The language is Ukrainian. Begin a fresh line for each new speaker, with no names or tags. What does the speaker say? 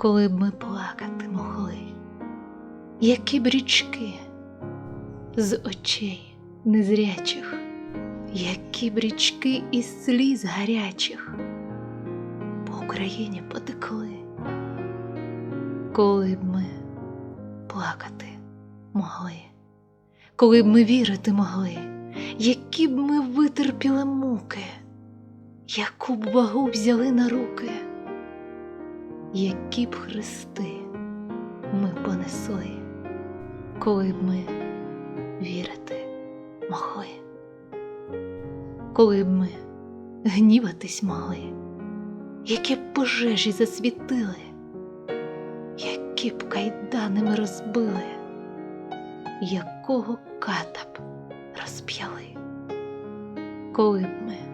коли б ми плакати могли, які б річки з очей незрячих, які б річки із сліз гарячих по Україні потекли, коли б ми плакати могли, коли б ми вірити могли, які б ми витерпіли муки, яку б вагу взяли на руки, які б хрести ми понесли, коли б ми вірити могли, коли б ми гніватись могли, які б пожежі засвітили, які б кайдани ми розбили, якого ката б розп'яли, коли б ми